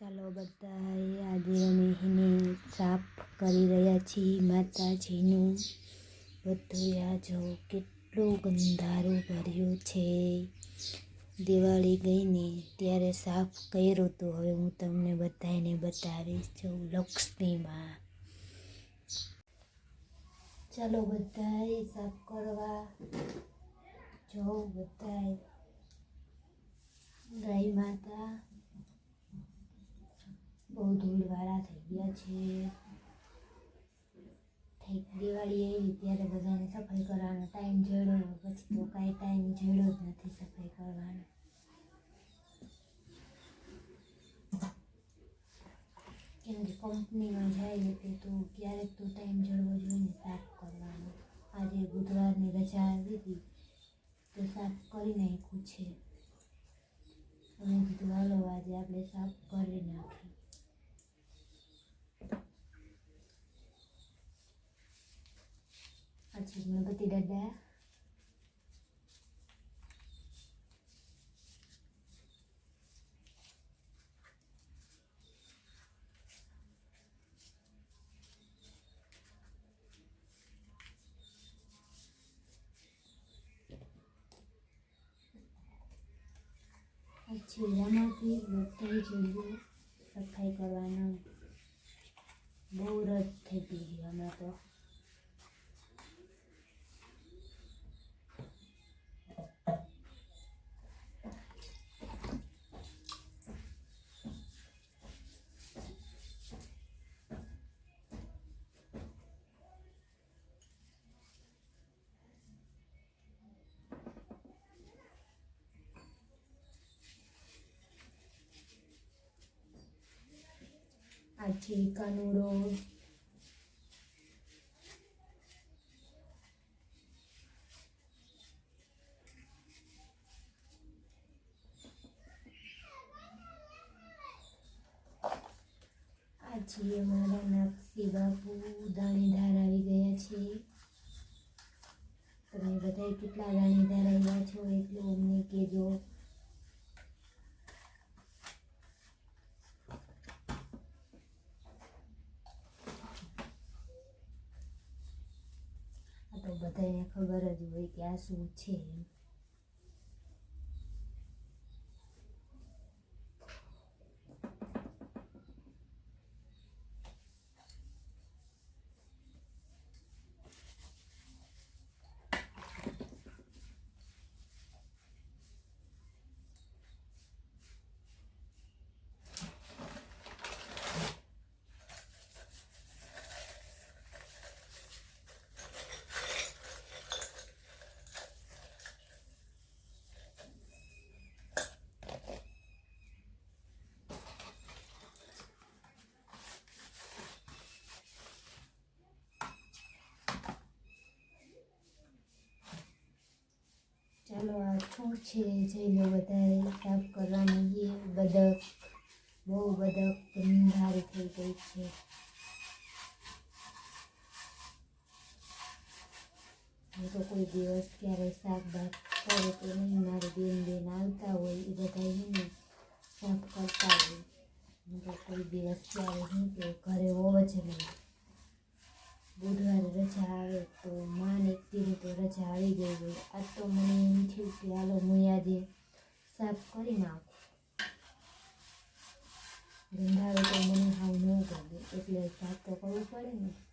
ચાલો બધાએ આજે અમે એને સાફ કરી રહ્યા છીએ માતાજીનું. બધું આ કેટલું ગંધારું ભર્યું છે. દિવાળી ગઈને ત્યારે સાફ કર્યું હતું હવે હું તમને બધાને બતાવીશ છું લક્ષ્મીમાં. ચાલો બધાએ સાફ કરવા. જો બધાએ. ગાય માતા. બહુ ધૂળવાળા થઈ ગયા છે. થઈ દિવાળી આવી ત્યારે બધાને સફાઈ કરવાનો ટાઈમ જડ્યો પછી તો કાંઈ ટાઈમ જડ્યો જ નથી સફાઈ કરવાનો. કેમ કે કંપનીમાં જાય એટલે તો ક્યારેક તો ટાઈમ જડવો જોઈએ ને સાફ કરવાનો. આજે બુધવારની રજા આવી હતી, તો સાફ કરી નાખ્યું છે. અને કીધું, હાલો, આજે આપણે સાફ કરી નાખીએ. પછી ગણપતિ દાદા પછી રમાપી બધા જોઈએ સફાઈ કરવાનો બહુ રદ થઈ ગઈ છે હમણાં તો છે કાનુડો આ છે અમારા નાગસી બાપુ દાણીધાર આવી ગયા છે. તમે બધા કેટલા દાણીધાર આવ્યા છો એટલું અમને કહેજો આ તો બધાને ખબર જ હોય કે આ શું છે એમ. ચાલો આ શું છે જઈને બધાએ સાફ કરવાની એ બદક, બહુ બદક ગંધારી થઈ ગઈ છે. હું તો કોઈ દિવસ ક્યારે શાક બાક કરે તો નહીં, મારી બેન બેન આવતા હોય એ બધા એને સાફ કરતા હોય. હું તો કોઈ દિવસ ક્યારે હું કે ઘરે હોવ જ નહીં. બુધવારે રજા આવે તો રજા આવી ગઈ હોય આજ તો મને એમ થયું કે હાલો હું આજે સાફ કરી નાખું. ગંધારો તો મને હાવ ન ગમે, એટલે સાફ તો કરવું પડે ને.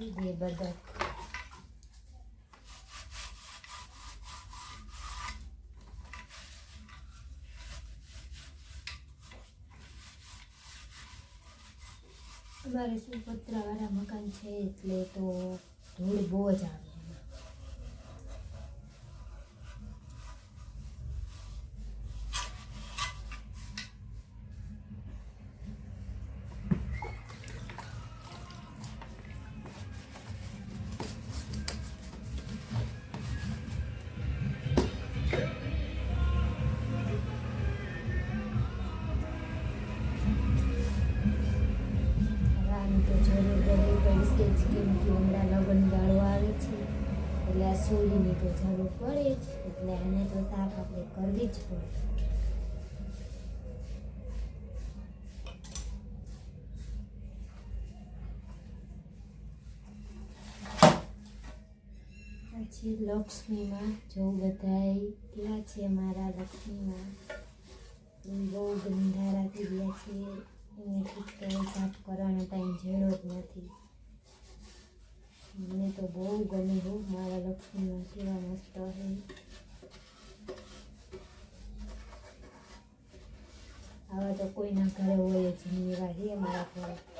આ છે બે અમારે શું પતરાવાળા મકાન છે એટલે તો ધૂળ બહુ જ આવે. તો જરૂર પડે જ, એટલે આને તો સાફ આપણે કરવી જ પડે. પછી લક્ષ્મીમાં જો બધાય કેટલા છે મારા લક્ષ્મીમાં. બહુ ગંધારા થઈ ગયા છે. એમને ઠીક સાફ કરવાનો ટાઈમ જેડો જ નથી. મને તો બહુ ગમે બહુ મારા લક્ષ્મીમાં કેવા મસ્ત છે આવા તો કોઈના ઘરે હોય જ નહીં એવા છે મારા ઘરે.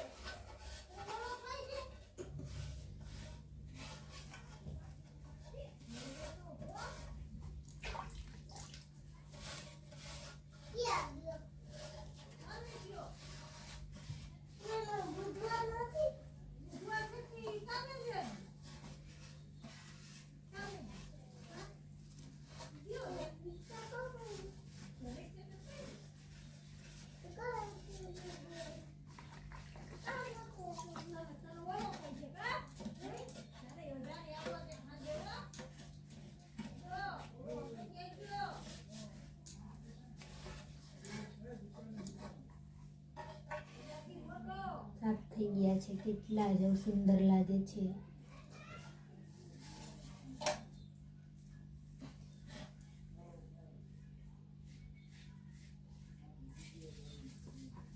ગયા છે, કેટલા જ સુંદર લાગે છે.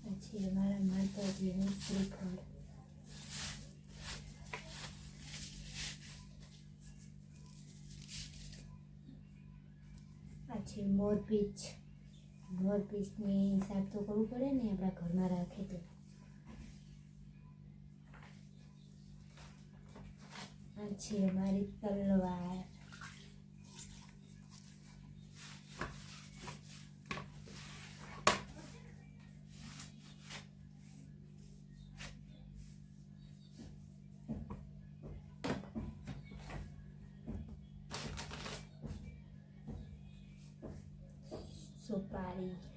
પછી અમારા માતાજીનું શ્રીફળ. આ મોરપીચ. મોરપીંછ હિસાબ તો કરવું પડે ને આપણા ઘરમાં રાખે તો. આ છે અમારી તલવાર સુપારી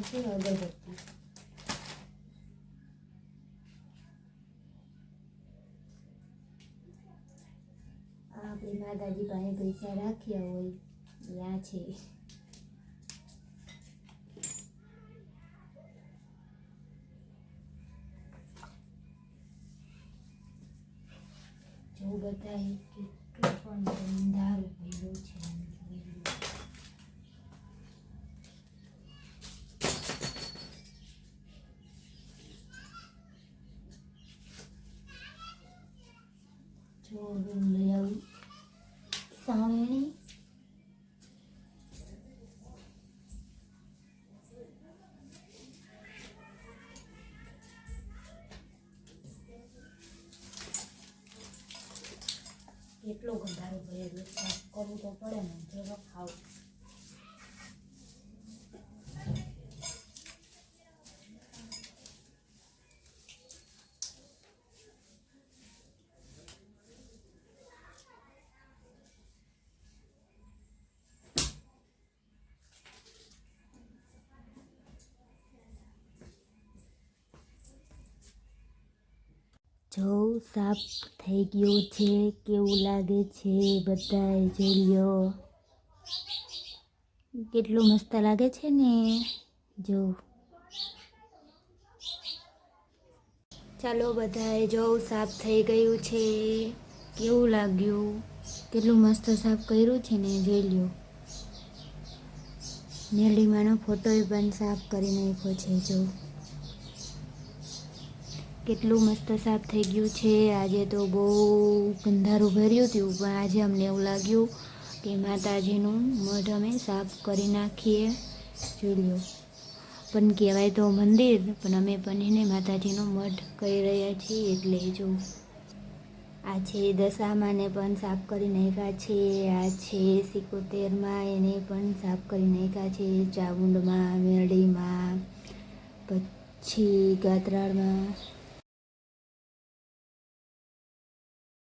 આમાં આગળ વધતા આપણી માતાજી પાસે પૈસા રાખ્યા હોય ત્યાં છે. જો બધાએ કેટલું પણ અંધારું ભર્યું છે. હું લઈ આવું સાવેણી કેટલો ગંધારો ભરેલો સાફ કરવું તો પડે ને જેવો ખાવ જો સાફ થઈ ગયો છે, કેવું લાગે છે બધાએ જોઈ લ્યો કેટલું મસ્ત લાગે છે ને? જો. ચાલો બધાએ જો સાફ થઈ ગયું છે, કેવું લાગ્યું? કેટલું મસ્ત સાફ કર્યું છે ને, જોઈ લ્યો. નેલીમાનો ફોટો પણ સાફ કરી નાખ્યો છે, જો. કેટલું મસ્ત સાફ થઈ ગયું છે. આજે તો બહુ ગંધારું ભર્યું હતું પણ આજે અમને એવું લાગ્યું કે માતાજીનું મઢ અમે સાફ કરી નાખીએ. જોઈ પણ કહેવાય તો મંદિર, પણ અમે પણ એને માતાજીનો મઢ કહી રહ્યા છીએ, એટલે જો. આ છે દશામાને પણ સાફ કરી નાખ્યા છે. આ છે સિકોતેરમાં એને પણ સાફ કરી નાખ્યા છે. ચામુંડમાં, મેરડીમાં, પછી ગાત્રાળમાં.